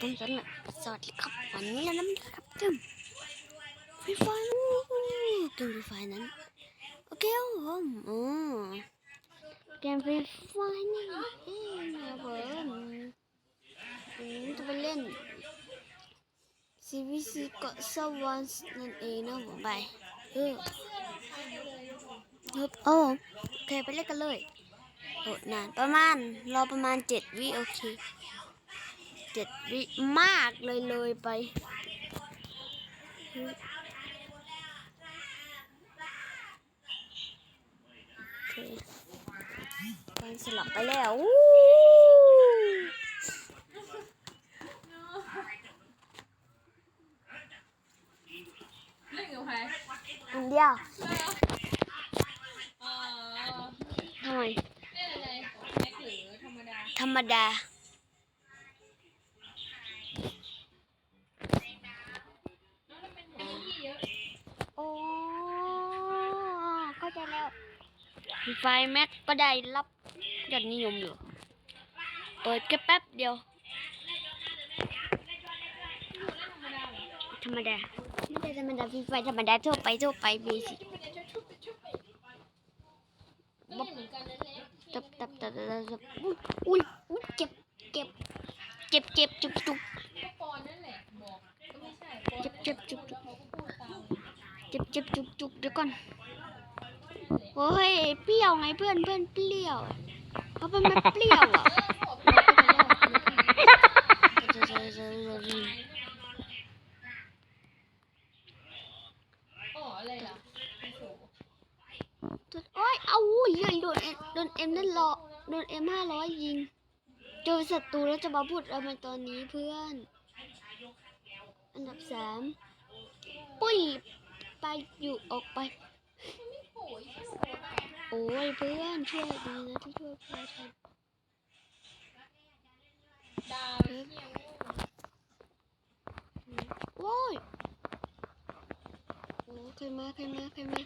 ผมสวัสดีสวัสดีครับวันนี้เราน้ำครับเติมฟรีไฟเติมฟรีไฟนั้นโอเคครับผมอ๋อเกมฟรีไฟนี่เองนะผมวันจะไปเล่น CVC เกาะสวรรค์นั่นเองนะผมไปเออฮึโอ้โอเคไปเล่นกันเลยโอ้นานประมาณรอประมาณเจ็ดวิโอเค เจ็ดวิมากเลยเลยไปโอเคการสลับไปแล้วอู้เล่นกับใครอันเดียวเอ่อทำไมเล่นอะไรแม็กหรือธรรมดาธรรมดา ไฟแม็กก็ได้รับยอดนิยมอยู่ เปิดแค่แป๊บเดียว ธรรมดาเหรอธรรมดาไม่ใช่ธรรมดาฟีไฟธรรมดาทั่วไปทั่วไปเบสิกบชุบชุบก็เหมือนกันนั่นแหละตับตับตับตับตับอุ้ยอุ้ยเจ็บเจ็บเจ็บเจ็บจุกจุกก็ปอนนั่นแหละบอกก็ไม่ใช่ปอนเจ็บเจ็บจุกจุกเจ็บเจ็บจุกจุกเดี๋ยวก่อน อ้ยเปรี้ยวไงเพื่อนเพื่อนเปรี้ยวเขาเป็นไม่เปรี้ยวอะอ๋ออะไรล่ะโอ้โหโอ้ยเอาอุ้ยโดนเอ็มโดนเอ็มนั่นรอโดนเอ็มห้าร้อยยิงเจอศัตรูแล้วจะมาพูดอะไรตอนนี้เพื่อน อันดับสามปุ้ยไปอยู่ออกไป โอ้ยเพื่อนช่วยดีนะที่ช่วยเพื่อนทันดาวเที่ยวโอ้ยโอ้ใครมาใครมาใครมา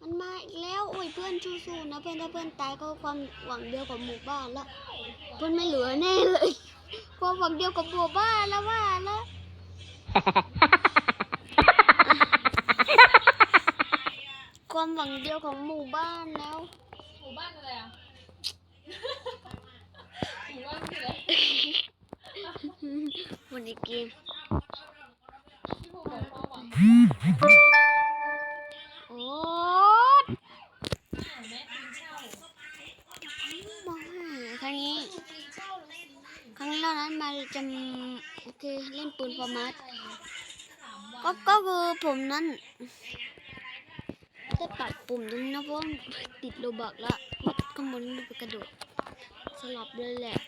มันมาอีกแล้วโอ้ยเพื่อนสู้ๆนะเพื่อนถ้าเพื่อนตายก็ความหวังเดียวกับหมู่บ้านละเพื่อนไม่เหลือแน่เลยความหวังเดียวกับหมู่บ้านแล้วว่าแล้ว ความหวังเดียวของหมู่บ้านแล้ว หมู่บ้านอะไรอะ หมู่บ้านคืออะไรวันนี้เกมที่ผมบอกความหวังโอ้แม่กินเช่ามาครั้งนี้กินเช่าแล้วสิครั้งนี้เรานั้นมาจะโอเคเล่นปืนฟอร์มัสสามวันก็ก็คือผมนั้น ได้ปัดปุ่มตรงนี้นะเพราะว่าติดโลบักแล้วข้างบนมันไปกระโดดสลับเลยแหละ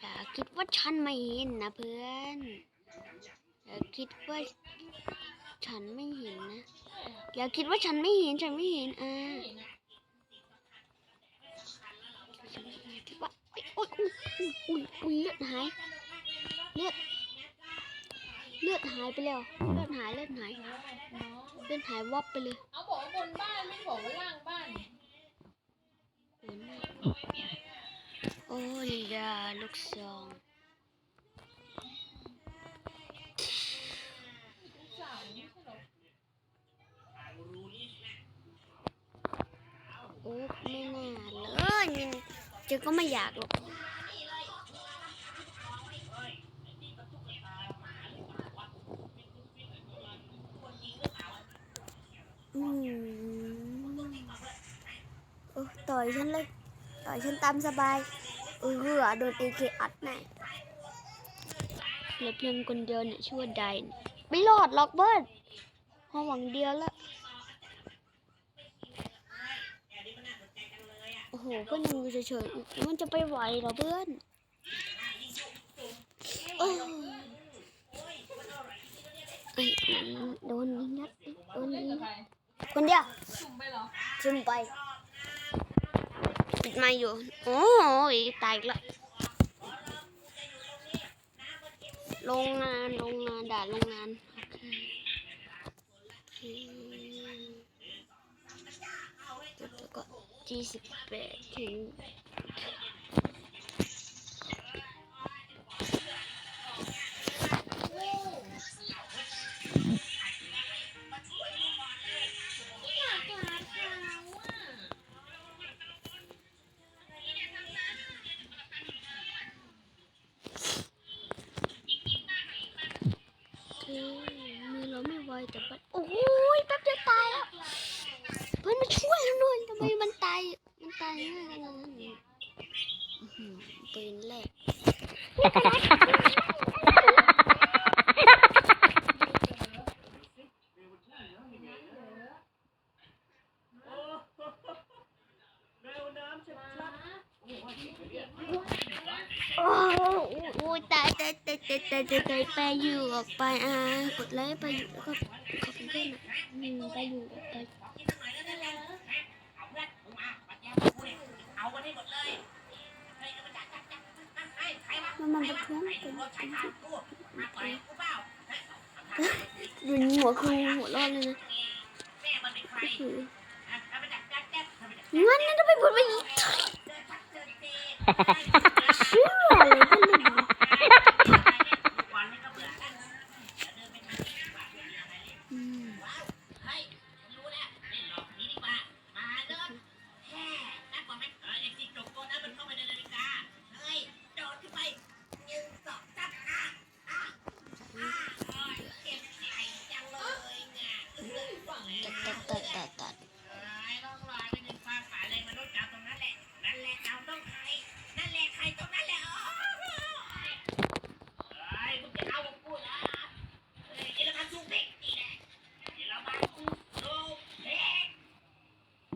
อย่าคิดว่าฉันไม่เห็นนะเพื่อนอย่าคิดว่าฉันไม่เห็นนะอย่าคิดว่าฉันไม่เห็นฉันไม่เห็นอ่าเห็นอะคิดว่า อ๊ยอุ้ยอุ้ยอุ้ยเลือดหาย เลือด เลือดหายไปแล้ว เลือดหาย เลือดหายเนาะเลือดหายวับไปเลย เอาบอกว่าบนบ้านไม่บอกว่าล่างบ้านโอ้ยดาลูกซองลูกสาวไม่ใช่หรอโอ้ไม่น่าเลยมันเจอก็ไม่อยากหรอกอืมโอ้ต่อยฉันเลย ต่ อยฉันตามสบาย เออเหือโดนเอเคอัดแน่เหลือเพียงคนเดียวเนี่ยชื่อว่าไดน์ไม่รอดหรอกเบิร์ดพอหวังเดียวละโอ้โหเพื่อนยังอเฉยๆมันจะไปไหวเหรอเพื่อนโอ้ยเอ้โดนยิงนัดโดนยิงคนเดียวสุ่มไปหรอซึมไป มาอยู่ โอ้ยตายละโรงงานโรงงานด่าโรงงานโอเคโอเคก็ยี่สิบแปดถึง แต่ปัดโอ้ยแป๊บเดียวตายแล้วเพื่อนมาช่วยหน่อยทำไมมันตายมันตายง่ายขนาดนั้นเนี่ยอื้อหือปืนแรก โอ้โหตายตายตายตายตายไปอยู่ออกไปอ่ากดไลค์ไปอยู่ก็ขอบคุณเพื่อนอะอืมไปอยู่ออกไปมันมันประท้วงเป็นดูหัวคือหัวร้อนเลยนะงั้นนั่นจะไปพูดไปอีกเชื่อเลยเพื่อ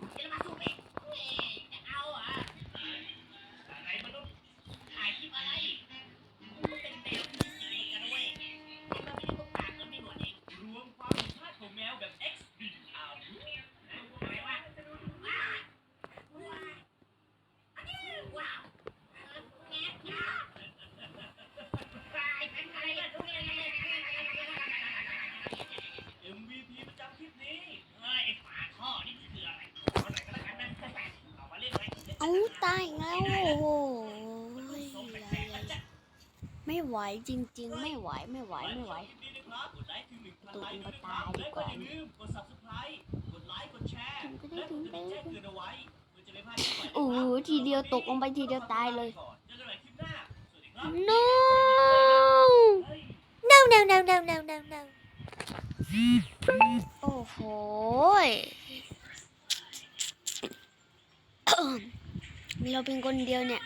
El más เอาตายแล้วโอ้โหไม่ไหวจริง ๆ ไม่ไหวไม่ไหวไม่ไหวตูนก็ตายดีกว่าถึงก็ได้ถึงไปโอ้โหทีเดียวตกลงไปทีเดียวตายเลย no No, no, no, no, no, no, no. โอ้โหย เราเป็นคนเดียวเนี่ย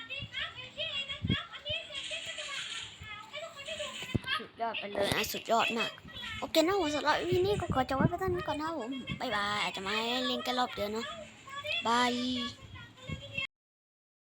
สุดยอดไปเลยนะสุดยอดมากโอเคนะผมสำหรับวินี้ก็ขอจบไว้เพียงเท่านี้ก่อนนะผมบ๊ายบายอาจจะมาเล่นกันรอบเดียวเนาะบาย